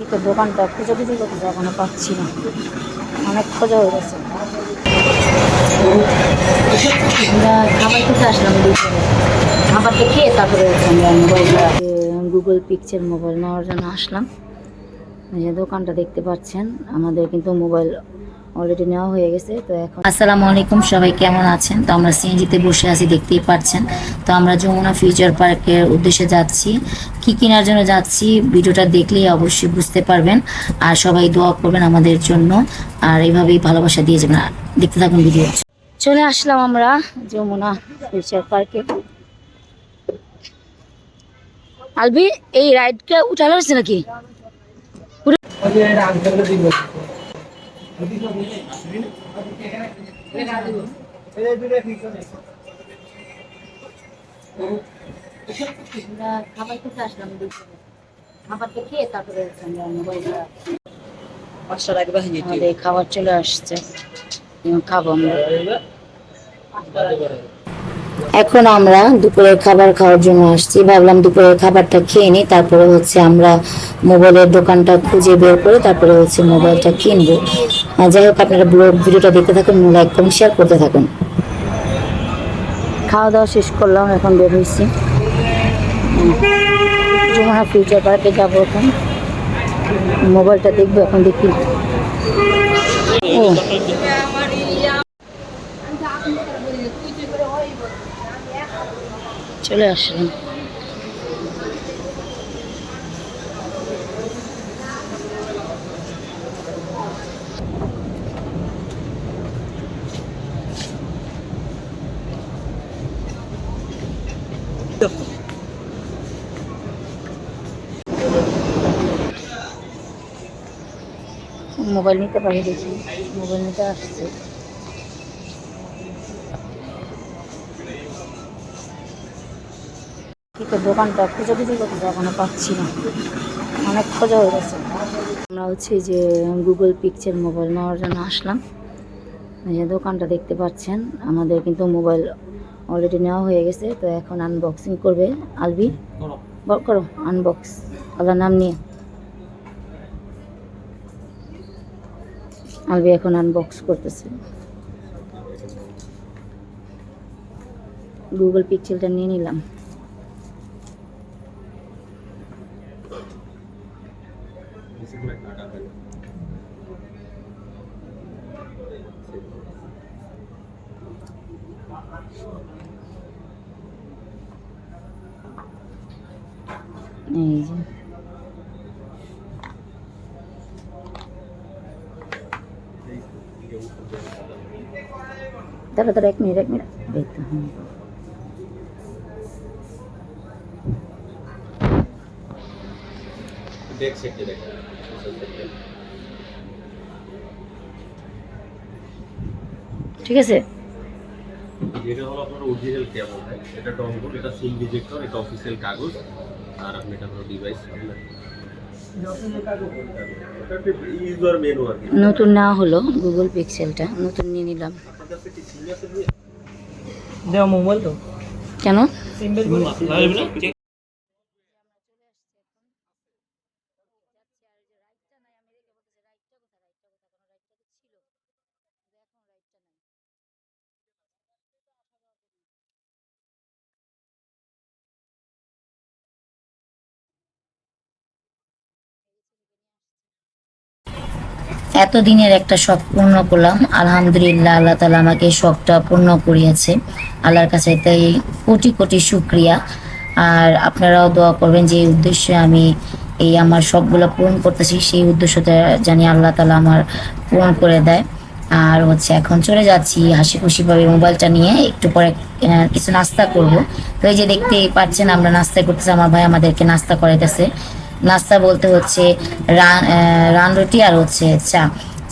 কিন্তু দোকানটা খুঁজে খুঁজে করতে এখনও পাচ্ছি না। অনেক খোঁজা হয়ে গেছে। আসলাম তারপরে গুগল পিকচার মোবাইল নেওয়ার জন্য আসলাম। দোকানটা দেখতে পাচ্ছেন, আমাদের কিন্তু মোবাইল অলরেডি নেওয়া হয়ে গেছে, তো এখন আসসালামু আলাইকুম, সবাই কেমন আছেন? তো আমরা সিএনজিতে বসে আছি, দেখতেই পাচ্ছেন। তো আমরা যমুনা ফিউচার পার্কের উদ্দেশ্যে যাচ্ছি। কি কেনার জন্য যাচ্ছি, ভিডিওটা দেখলেই অবশ্যই বুঝতে পারবেন। আর সবাই দোয়া করবেন আমাদের জন্য। আর এইভাবেই ভালোবাসা দিয়ে যাবেন। আর দেখতে থাকুন ভিডিও। চলে আসলাম আমরা যমুনা ফিউচার পার্কে। আলবি, এই রাইডটা উঠানো হচ্ছে নাকি? আমরা খাবার খেতে আসলাম দুপুরে খাবারটা খেয়ে তারপরে পাঁচশো টাকা আমাদের খাবার চলে আসছে। খাব আমরা। এখন আমরা দুপুরের খাবার খাওয়ার জন্য আসছি। ভাবলাম দুপুরের খাবারটা খেয়ে নিই, তারপরে হচ্ছে আমরা মোবাইলের দোকানটা খুঁজে বের করে তারপরে হচ্ছে মোবাইলটা কিনবো। যাই হোক, আপনারা ব্লগ ভিডিওটা দেখতে থাকুন, লাইক কমেন্ট, শেয়ার করতে থাকুন। খাওয়া দাওয়া শেষ করলাম, এখন বের হয়েছি। ফিউচার পার্কে যাব এখন। মোবাইলটা দেখব, এখন দেখি। ও। চলে আসলাম। মোবাইল নিতে পারি দেখি। মোবাইল নিতে আসছে। কিন্তু দোকানটা খুঁজে খুঁজে করতে এখনও পাচ্ছি না। অনেক খোঁজা হয়ে গেছে। আমরা হচ্ছে যে গুগল পিকচার মোবাইল নেওয়ার জন্য আসলাম। যে দোকানটা দেখতে পাচ্ছেন আমাদের কিন্তু মোবাইল অলরেডি নেওয়া হয়ে গেছে। তো এখন আনবক্সিং করবে আলবি করো। আনবক্স আল্লাহ নাম নিয়ে। আলবি এখন আনবক্স করতেছে। গুগল পিক্সেলটা নিয়ে নিলাম। এই যে দাঁড়া দাঁড়া এক মিনিট এক মিনিট এই তো হুম। ব্যাক সাইডে দেখেন ঠিক আছে। যেটা হলো আপনার অরিজিনাল কেবল হ্যাঁ? এটা ডঙ্গল এটা সিম ডিজেক্টর এটা অফিসিয়াল কাগজ আর আপনি এটা হলো ডিভাইস আপনার কি। নতুন নেওয়া হলো গুগল পিক্সেলটা নতুন নিয়ে নিলাম। আপনার কাছে কি সিম আছে দেওয়া মোবাইল তো। কেন? এতদিনের একটা শখ পূর্ণ করলাম। আলহামদুলিল্লাহ, আল্লাহ তালা আমাকে শখটা পূর্ণ করিয়েছে। আল্লাহর কাছে তাই কোটি কোটি শুক্রিয়া। আর আপনারাও দোয়া করবেন যে উদ্দেশ্যে আমি এই আমার শখগুলো পূরণ করতেছি। সেই উদ্দেশ্যটা জানি আল্লাহ তালা আমার পূরণ করে দেয়। আর হচ্ছে এখন চলে যাচ্ছি হাসি খুশি ভাবে মোবাইলটা নিয়ে। একটু পরে কিছু নাস্তা করব। তো এই যে দেখতেই পাচ্ছেন, আমরা নাস্তা করতেছি। আমার ভাই আমাদেরকে নাস্তা করাইতেছে। নাস্তা বলতে হচ্ছে রান রুটি আর হচ্ছে চা।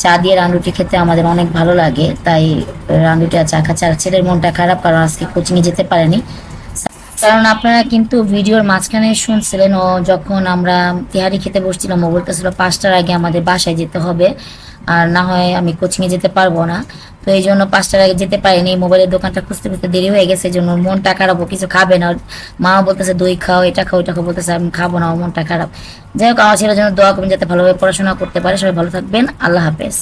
চা দিয়ে রান রুটি খেতে আমাদের অনেক ভালো লাগে। তাই রান রুটি আর চা খাচ্ছে। আর ছেলের মনটা খারাপ, কারণ আজকে কোচিংয়ে যেতে পারেনি। কারণ আপনারা কিন্তু ভিডিওর মাঝখানে শুনছিলেন, ও যখন আমরা তিহারি খেতে বসছিলাম, ও বলতেছিল পাঁচটার আগে আমাদের বাসায় যেতে হবে। আর না হয় আমি কোচিংয়ে যেতে পারব না। তো এই জন্য পাঁচটার আগে যেতে পারিনি। মোবাইলের দোকানটা খুঁজতে খুঁজতে দেরি হয়ে গেছে জন্য মনটা খারাপ কিছু খাবে না। মা বলতেছে, দই খাও, এটা খাও, ওটা খাও। বলতেছে, আমি খাব না মনটা খারাপ। যাই হোক, আমার ছেলের জন্য দোয়া করবেন যাতে ভালোভাবে পড়াশোনা করতে পারে। সবাই ভালো থাকবেন। আল্লাহ হাফেজ।